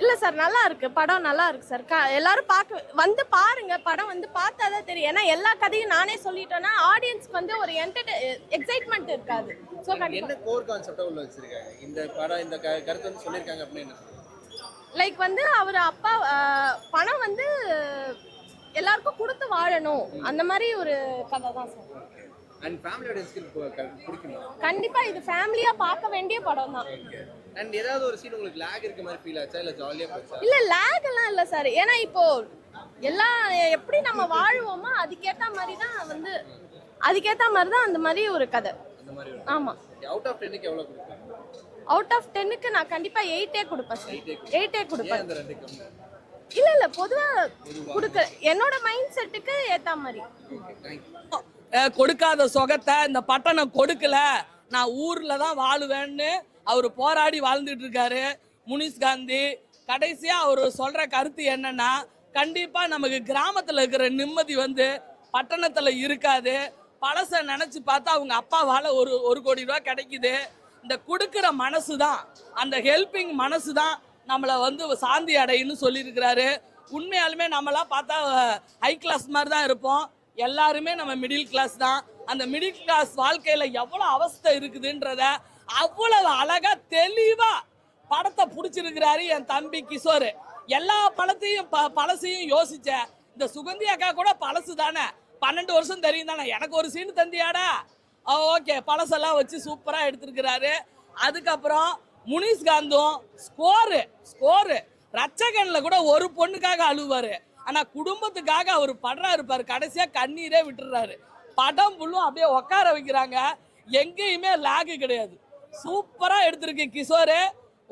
இல்ல சார் நல்லா இருக்கு. படம் நல்லா இருக்கு சார். க- எல்லாரும் பார்க்க வந்து பாருங்க. படம் வந்து பார்த்தா தான் தெரியும். ஏன்னா எல்லா கதையும் நானே சொல்லிட்டேன்னா ஆடியன்ஸ்க்கு வந்து ஒரு என்டர்டை எக்ஸைட்மெண்ட் இருக்காது. ஸோ என்ன கோர் கான்செப்டா உள்ள வச்சிருக்காங்க? இந்த படம் இந்த கருத்து வந்து சொல்லியிருக்காங்க அப்படின்னு? லைக் வந்து அவர் அப்பா பணம் வந்து எல்லாருக்கும் கொடுத்து வாழணும். அந்த மாதிரி ஒரு கதை தான் சார். அண்ட் ஃபேமிலி ஆடியன்ஸ்க்கு பிடிக்குமா? கண்டிப்பா இது ஃபேமிலியா பார்க்க வேண்டிய படம் தான். அண்ட் ஏதாவது ஒரு சீன் உங்களுக்கு லேக் இருக்க மாதிரி ஃபீல் ஆச்சா? இல்ல ஜாலியா போச்சா? இல்ல லேக் எல்லாம் இல்ல சார் ஏன்னா இப்போ எல்லாம் எப்படி நம்ம வாழ்வோமோ அதுக்கேத்த மாதிரி தான் வந்து அதுக்கேத்த மாதிரி தான் அந்த மாதிரி ஒரு கதை. அந்த மாதிரி ஆமா. அவுட் ஆஃப் டென்னுக்கு எவ்வளவு கொடுப்பீங்க? அவுட் ஆஃப் டென்னுக்கு நான் கண்டிப்பா எயிட்டே கொடுப்பேன் சார் எயிட்டே ஏன் கொடுப்பேன். அந்த ரெண்டு கம்மி? இல்ல இல்ல பொதுவா கொடுக்க என்னோட மைண்ட் செட்டுக்கு ஏத்த மாதிரி. ஓகே தேங்க்யூ அஹ் கொடுக்காத சொகத்தை இந்த பட்டணம் கொடுக்கல. நான் ஊர்ல தான் வாழுவேன்னு அவர் போராடி வாழ்ந்துட்டு இருக்காரு. முனிஷ் காந்தி கடைசியாக அவர் சொல்கிற கருத்து என்னன்னா கண்டிப்பாக நமக்கு கிராமத்தில் இருக்கிற நிம்மதி வந்து பட்டணத்தில் இருக்காது. பழசை நினச்சி பார்த்தா அவங்க அப்பாவால் ஒரு ஒரு கோடி ரூபா கிடைக்குது. இந்த கொடுக்குற மனசு தான் அந்த ஹெல்பிங் மனசு தான் நம்மளை வந்து சாந்தி அடையுன்னு சொல்லியிருக்கிறாரு. உண்மையாலுமே நம்மளாம் பார்த்தா ஹை கிளாஸ் மாதிரி தான் இருப்போம். எல்லாருமே நம்ம மிடில் கிளாஸ் தான். அந்த மிடில் கிளாஸ் வாழ்க்கையில் எவ்வளோ அவஸ்தை இருக்குதுன்றத அவ்வளவு அழகா தெளிவா படத்தை பிடிச்சிருக்கிறாரு என் தம்பி கிஷோர். எல்லா படத்தையும் ப பழசையும் யோசிச்சேன் இந்த சுகந்தி அக்கா கூட பழசு தானே. பன்னெண்டு வருஷம் தெரியும் தானே. எனக்கு ஒரு சீன் தந்தியாடா? ஓகே பழசெல்லாம் வச்சு சூப்பராக எடுத்திருக்கிறாரு. அதுக்கப்புறம் முனிஷ் காந்தும் ஸ்கோரு ஸ்கோரு ரச்சகன்ல கூட ஒரு பொண்ணுக்காக அழுவாரு. ஆனா குடும்பத்துக்காக அவர் படுறாரு பாரு. கடைசியா கண்ணீரே விட்டுறாரு. படம் புல்லும் அப்படியே உட்கார வைக்கிறாங்க. எங்கேயுமே லாகு கிடையாது. சூப்பரா எடுத்திருக்கு கிஷோரு.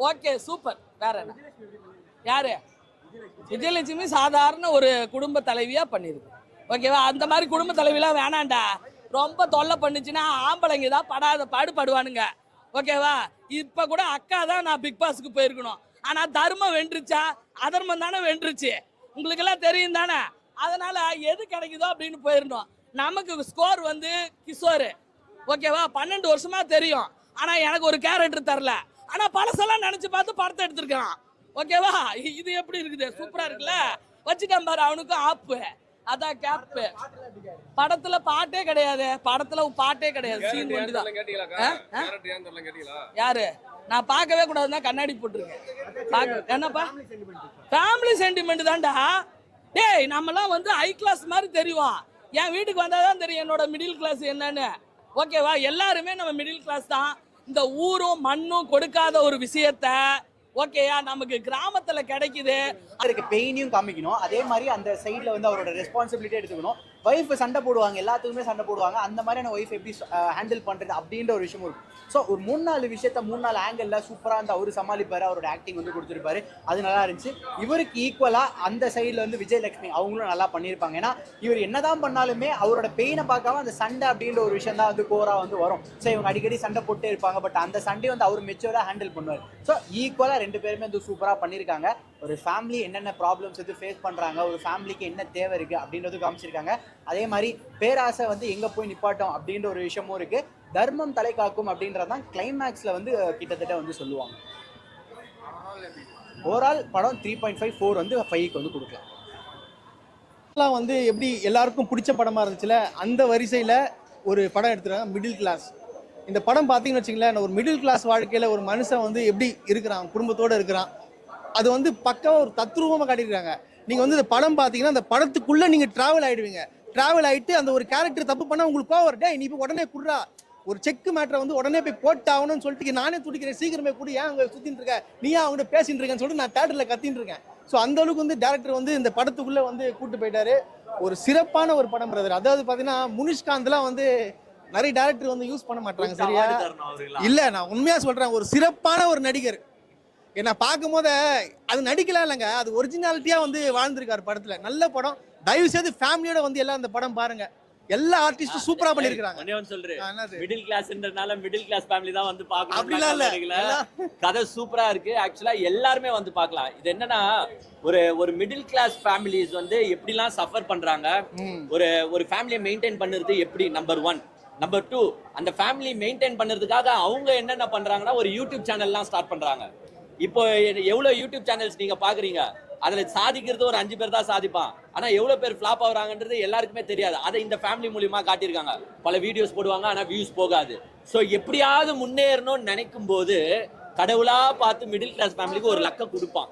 Okay super. வேற என்ன? யாரு? விஜயலட்சுமி சாதாரண ஒரு குடும்ப தலைவியா பண்ணிருக்கு. ஓகேவா? அந்த மாதிரி குடும்ப தலைவிலாம் வேணாண்டா. ரொம்ப தொல்லை பண்ணுச்சுன்னா ஆம்பளைங்க தான் படாத பாடுபடுவானுங்க. ஓகேவா? இப்போ கூட அக்கா தான் நான் பிக் பாஸ்க்கு போயிருக்கணும். ஆனால் தர்மம் வென்றுச்சா? அதர்மம் தானே வென்றுச்சு. உங்களுக்கெல்லாம் தெரியும் தானே? அதனால எது கிடைக்குதோ அப்படின்னு போயிருந்தோம். நமக்கு ஸ்கோர் வந்து கிஷோரு. ஓகேவா? பன்னெண்டு வருஷமா தெரியும். ஆனா எனக்கு ஒரு கேரக்டர் தரல. ஆனா பழசெல்லாம் நினைச்சு பார்த்து படத்தை எடுத்திருக்கான். ஓகேவா இது எப்படி இருக்குது? சூப்பரா இருக்குல்ல? வச்சுட்டான் பாரு அவனுக்கும் ஆப்பு அதான் கேப்பு படத்துல பாட்டே கிடையாது. படத்துல பாட்டே கிடையாது. சீன் மட்டும் தான் ஆ? ஆ? யாரு? நான் பார்க்கவே கூடாதுன்னா கண்ணாடி போட்டிருக்கேன். என்னப்பா? ஃபேமிலி சென்டிமெண்ட் தான்டா. டேய் நம்மலாம் வந்து ஹை கிளாஸ் மாதிரி தெரியும் என் வீட்டுக்கு வந்தால் தான் தெரியும் என்னோட மிடில் கிளாஸ் என்னன்னு. ஓகேவா? எல்லாருமே நம்ம மிடில் கிளாஸ் தான். இந்த ஊரும் மண்ணும் கொடுக்காத ஒரு விஷயத்த ஓகேயா நமக்கு கிராமத்துல கிடைக்குது. அதுக்கு பெயினையும் காமிக்கணும். அதே மாதிரி அந்த சைடில் வந்து அவரோட ரெஸ்பான்சிபிலிட்டி எடுத்துக்கணும். ஒய்ஃப் சண்டை போடுவாங்க எல்லாத்துக்குமே சண்டை போடுவாங்க. அந்த மாதிரியான ஒய்ஃப் எப்படி ஹேண்டில் பண்ணுறது அப்படின்ற ஒரு விஷயம் இருக்கும். ஸோ ஒரு மூணு நாலு விஷயத்த மூணு நாலு ஆங்கிளில் சூப்பராக அந்த அவர் சமாளிப்பார் அவரோட ஆக்டிங் வந்து கொடுத்துருப்பாரு. அது நல்லா இருந்துச்சு. இவருக்கு ஈக்குவலாக அந்த சைடில் வந்து விஜயலட்சுமி அவங்களும் நல்லா பண்ணியிருப்பாங்க. ஏன்னா இவர் என்னதான் பண்ணாலுமே அவரோட பெயினை பார்க்காம அந்த சண்டை அப்படின்ற ஒரு விஷயம் தான் வந்து கோராக வந்து வரும். ஸோ இவங்க அடிக்கடி சண்டை போட்டே இருப்பாங்க. பட் அந்த சண்டை வந்து அவர் மெச்சூராக ஹேண்டில் பண்ணுவார். ஸோ ஈக்குவலாக ரெண்டு பேருமே வந்து சூப்பராக பண்ணியிருக்காங்க. ஒரு ஃபேமிலி என்னென்ன ப்ராப்ளம்ஸ் வந்து ஃபேஸ் பண்ணுறாங்க ஒரு ஃபேமிலிக்கு என்ன தேவை இருக்குது அப்படின்றது காமிச்சிருக்காங்க அதே மாதிரி பேராசை வந்து எங்கே போய் நிப்பாட்டோம் அப்படின்ற ஒரு விஷயமும் இருக்குது தர்மம் தலை காக்கும் அப்படின்றது தான் கிளைமேக்ஸில் வந்து கிட்டத்தட்ட வந்து சொல்லுவாங்க. ஓவரால் படம் த்ரீ பாயிண்ட் ஃபைவ் ஃபோர் வந்து ஃபைவ்க்கு வந்து கொடுக்கலாம். எல்லாம் வந்து எப்படி எல்லாருக்கும் பிடிச்ச படமாக இருந்துச்சுல அந்த வரிசையில் ஒரு படம் எடுத்துருக்காங்க மிடில் கிளாஸ் இந்த படம் பார்த்தீங்கன்னு வச்சுங்களேன் ஒரு மிடில் கிளாஸ் வாழ்க்கையில் ஒரு மனுஷன் வந்து எப்படி இருக்கிறான் குடும்பத்தோடு இருக்கிறான் அது வந்து பக்கம் ஒரு தத்ரூபமாக காட்டியிருக்காங்க. நீங்கள் வந்து இந்த படம் பார்த்தீங்கன்னா அந்த படத்துக்குள்ளே நீங்கள் ட்ராவல் ஆகிடுவீங்க ட்ராவல் ஆகிட்டு அந்த ஒரு கேரக்டர் தப்பு பண்ணால் உங்களுக்கு கோவம். டேய் நீ இப்போ உடனே குடுறா. ஒரு செக் மேட்டரை வந்து உடனே போய் போட்டாகணும்னு சொல்லிட்டு நானே துடிக்கிறேன். சீக்கிரமே கூட. ஏன் அங்கே சுற்றிட்டு இருக்க? நீ ஏன் அவங்ககிட்ட பேசிட்டு இருக்கேன்னு சொல்லிட்டு நான் தேட்டரில் கத்தின்னு இருக்கேன். ஸோ அந்த அளவுக்கு வந்து டேரக்டர் வந்து இந்த படத்துக்குள்ளே வந்து கூட்டு போயிட்டாரு. ஒரு சிறப்பான ஒரு படம் பிரதர் அதாவது பார்த்தீங்கன்னா முனிஷ்காந்த்லாம் வந்து நிறைய டேரக்டர் வந்து யூஸ் பண்ண மாட்டாங்க சரியா? இல்ல நான் உண்மையா சொல்றேன் ஒரு சிறப்பான ஒரு நடிகர். என்ன பார்க்கும் போதே அது நடிக்கலாம் இல்லைங்க. அது ஒரிஜினாலிட்டியா வந்து வாழ்ந்திருக்காரு படத்துல. நல்ல படம். தயவு செய்து ஃபேமிலியோட வந்து எல்லாம் அந்த படம் பாருங்க. எல்லா ஆர்டிஸ்டும் சூப்பரா பண்ணிருக்காங்க ஒண்ணே ஒண்ணு சொல்றேன். மிடில் கிளாஸ்ன்றனால மிடில் கிளாஸ் ஃபேமிலி தான் வந்து அப்படிலாம் இல்ல. பார்க்கணும் கதை சூப்பரா இருக்கு. ஆக்சுவலா எல்லாருமே வந்து பார்க்கலாம். இது என்னன்னா ஒரு ஒரு மிடில் கிளாஸ் ஃபேமிலிஸ் வந்து எப்படிலாம் சஃபர் பண்றாங்க? ஒரு ஒரு ஃபேமிலியை மெயின்டைன் பண்ணுறது எப்படி? நம்பர் ஒன் நம்பர் டூ அந்த ஃபேமிலி மெயின்டைன் பண்ணுறதுக்காக அவங்க என்னென்ன பண்றாங்கன்னா ஒரு யூடியூப் சேனல்லாம் ஸ்டார்ட் பண்றாங்க. இப்போ எ- எவ்வளவு யூடியூப் சேனல்ஸ் நீங்க பாக்குறீங்க? அதுல சாதிக்கிறது ஒரு அஞ்சு பேர் தான் சாதிப்பான். ஆனா எவ்வளவு பேர் ஃபிளாப் ஆகுறாங்கன்றது எல்லாருக்குமே தெரியாது. அதை இந்த ஃபேமிலி மூலியமா காட்டியிருக்காங்க. பல வீடியோஸ் போடுவாங்க ஆனா வியூஸ் போகாது. சோ எப்படியாவது முன்னேறணும்னு நினைக்கும் போது கடவுளா பார்த்து மிடில் கிளாஸ் ஃபேமிலிக்கு ஒரு லக்க கொடுப்பான்.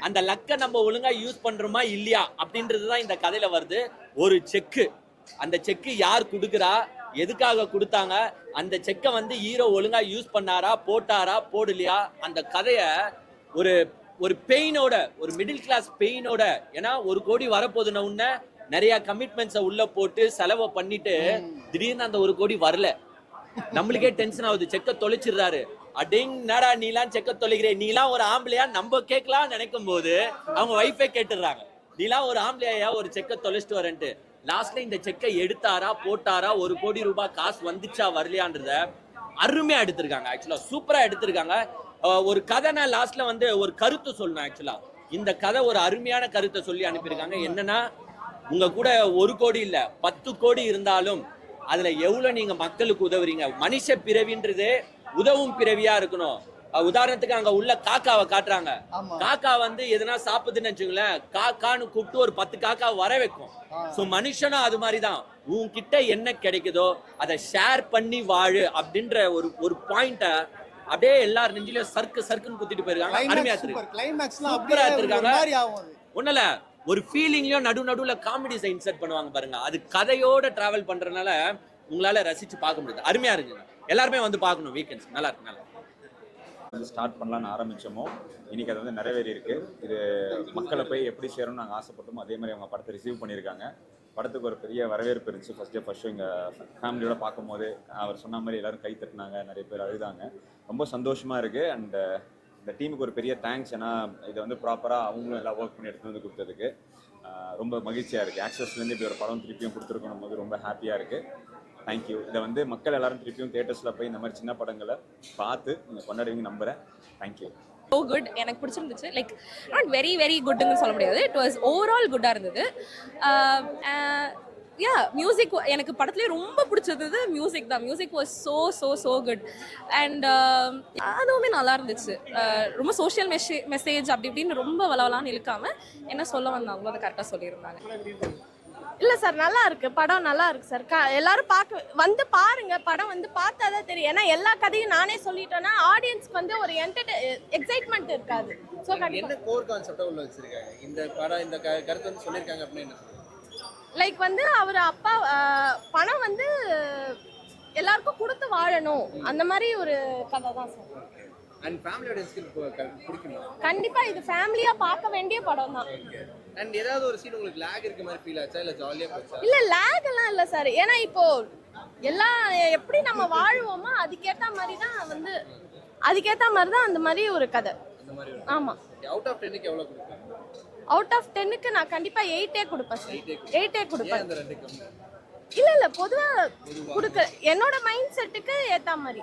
அந்த லக்க நம்ம ஒழுங்கா யூஸ் பண்றோமா இல்லையா அப்படின்றது தான் இந்த கதையில வருது. ஒரு செக்கு அந்த செக்கு யார் கொடுக்குறா? எதுக்காக கொடுத்தாங்க? அந்த செக்கை வந்து ஹீரோ ஒழுங்கா யூஸ் பண்ணாரா போட்டாரா போடலையா? அந்த கதையை ஒரு ஒரு பெயினோட ஒரு மிடில் கிளாஸ் பெயினோட ஏன்னா ஒரு கோடி வரப்போகுதுன உடனே நிறைய கமிட்மெண்ட்ஸை உள்ள போட்டு செலவை பண்ணிட்டு திடீர்னு அந்த ஒரு கோடி வரல. நம்மளுக்கே டென்ஷன் ஆகுது. செக்க தொலைச்சிடுறாரு. அடிங் என்னடா நீலாம் செக்க தொலைக்கிறே? நீலாம் ஒரு ஆம்பளையா? நம்ம கேட்கலாம் நினைக்கும் போது அவங்க ஒய்ஃபே கேட்டுடுறாங்க. நீலாம் ஒரு ஆம்பளையா ஒரு செக்க தொலைச்சிட்டு வரேன்ட்டு? லாஸ்ட்ல இந்த செக்கை எடுத்தாரா போட்டாரா ஒரு கோடி ரூபாய் காசு வந்துச்சா வரலையான்றத அருமையா எடுத்திருக்காங்க ஆக்சுவலா சூப்பரா எடுத்திருக்காங்க. ஒரு ஒரு கதைனா லாஸ்ட்ல வந்து ஒரு கருத்து சொல்லணும் ஆக்சுவலா இந்த கதை ஒரு அருமையான கருத்தை சொல்லி அனுப்பியிருக்காங்க. என்னன்னா உங்க கூட ஒரு கோடி இல்ல பத்து கோடி இருந்தாலும் அதுல எவ்வளவு நீங்க மக்களுக்கு உதவுறீங்க? மனுஷ பிறவின்றது உதவும் பிறவியா இருக்கணும். உதாரணத்துக்கு அங்க உள்ள காக்காவை காட்டுறாங்க. காக்கா வந்து எதனா சாப்பிடுதுன்னு வச்சுங்களேன் காக்கான்னு கூப்பிட்டு ஒரு பத்து காக்கா வர வைக்கும். சோ மனுஷனும் அது மாதிரிதான். உன்கிட்ட என்ன கிடைக்குதோ அதை ஷேர் பண்ணி வாழு அப்படின்ற ஒரு ஒரு பாயிண்ட அப்படியே எல்லார் நெஞ்சிலயும் சர்க்கு சர்க்குன்னு குத்திட்டு போயிருக்காங்க. அருமையா கிளைமேக்ஸ் இருக்கு. சூப்பர் கிளைமேக்ஸ்லாம் சூப்பரா அப்படியே ஒரு எடுத்திருக்காங்க. மாதிரி ஆகும் அது. ஒண்ணுல ஒரு ஃபீலிங்லயும் நடு நடுவுல காமெடிஸை இன்சர்ட் பண்ணுவாங்க பாருங்க. அது கதையோட டிராவல் பண்றதுனால உங்களால ரசிச்சு பார்க்க முடியுது. அருமையா இருக்குங்க. எல்லாருமே வந்து பார்க்கணும் வீக்கெண்ட்ஸ் நல்லா இருக்கு நல்லா. வந்து ஸ்டார்ட் பண்ணலான்னு ஆரம்பித்தோமோ இன்னைக்கு அது வந்து நிறைவேறி இருக்குது இது மக்களை போய் எப்படி சேரும்னு நாங்கள் ஆசைப்பட்டோமோ அதே மாதிரி அவங்க படத்தை ரிசீவ் பண்ணியிருக்காங்க. படத்துக்கு ஒரு பெரிய வரவேற்பு இருந்துச்சு. ஃபஸ்ட்டு டே எங்கள் ஃபேமிலியோட பார்க்கும்போது அவர் சொன்ன மாதிரி எல்லாரும் கை தட்டினாங்க நிறைய பேர் அழுதாங்க. ரொம்ப சந்தோஷமாக இருக்குது அண்ட் இந்த டீமுக்கு ஒரு பெரிய தேங்க்ஸ் ஏன்னா இதை வந்து ப்ராப்பராக அவங்களும் எல்லாம் ஒர்க் பண்ணி எடுத்து வந்து கொடுத்ததுக்கு. ரொம்ப மகிழ்ச்சியாக இருக்குது ஆக்சஸ்லேருந்து இப்படி ஒரு படம் திருப்பியும் கொடுத்துருக்கணும் போது ரொம்ப ஹாப்பியாக இருக்குது தேங்க்யூ இதை வந்து மக்கள் எல்லாரும் திருப்பியும் தேட்டர்ஸில் போய் இந்த மாதிரி சின்ன படங்களை பார்த்து நீங்கள் கொண்டாடுவீங்க நம்புகிறேன் தேங்க்யூ ஸோ குட் எனக்கு பிடிச்சிருந்துச்சு. லைக் நாட் வெரி வெரி குட்டுன்னு சொல்ல முடியாது. இட் வாஸ் ஓவரால் குட்டாக இருந்தது. Uh, uh, யா மியூசிக் எனக்கு படத்துலேயே ரொம்ப பிடிச்சது மியூசிக் தான். Music was so so so good and அதுவுமே நல்லா இருந்துச்சு. Uh, ரொம்ப சோஷியல் மெசே மெசேஜ் அப்படி இப்படின்னு ரொம்ப வளவலான்னு இழுக்காம என்ன சொல்ல வந்தாங்களோ அதை கரெக்டாக சொல்லியிருந்தாங்க. இல்ல சார் நல்லா இருக்கு. படம் நல்லா இருக்கு சார். க- எல்லாரும் பார்க்க வந்து பாருங்க. படம் வந்து பார்த்தா தான் தெரியும். ஏன்னா எல்லா கதையும் நானே சொல்லிட்டேன்னா ஆடியன்ஸ்க்கு வந்து ஒரு என்டர்டை எக்ஸைட்மெண்ட் இருக்காது. ஸோ என்ன கோர் கான்செப்டா உள்ள வச்சிருக்காங்க? இந்த படம் இந்த கருத்து வந்து சொல்லியிருக்காங்க அப்படின்னு? லைக் வந்து அவர் அப்பா பணம் வந்து எல்லாருக்கும் கொடுத்து வாழணும். அந்த மாதிரி ஒரு கதை தான் சார் அண்ட் ஃபேமிலி ஆடியன்ஸ்க்கு பிடிக்குமா கண்டிப்பா இது ஃபேமிலியா பார்க்க வேண்டிய படம் தான். அண்ட் ஏதாவது ஒரு சீன் உங்களுக்கு லேக் இருக்க மாதிரி ஃபீல் ஆச்சா? இல்ல ஜாலியா போச்சா? இல்ல லேக் எல்லாம் இல்ல சார் ஏன்னா இப்போ எல்லாம் எப்படி நம்ம வாழ்வோமோ அதுக்கேத்த மாதிரி தான் வந்து அதுக்கேத்த மாதிரி தான் அந்த மாதிரி ஒரு கதை. ஆமா. அவுட் ஆஃப் டென்னுக்கு எவ்வளவு கொடுப்பீங்க? அவுட் ஆஃப் டென்னுக்கு நான் கண்டிப்பா எயிட்டே கொடுப்பேன் சார் எயிட்டே ஏன் கொடுப்பேன். அந்த ரெண்டு கம்மி இல்ல இல்ல பொதுவா கொடுக்க என்னோட மைண்ட் செட்டுக்கு ஏத்த மாதிரி.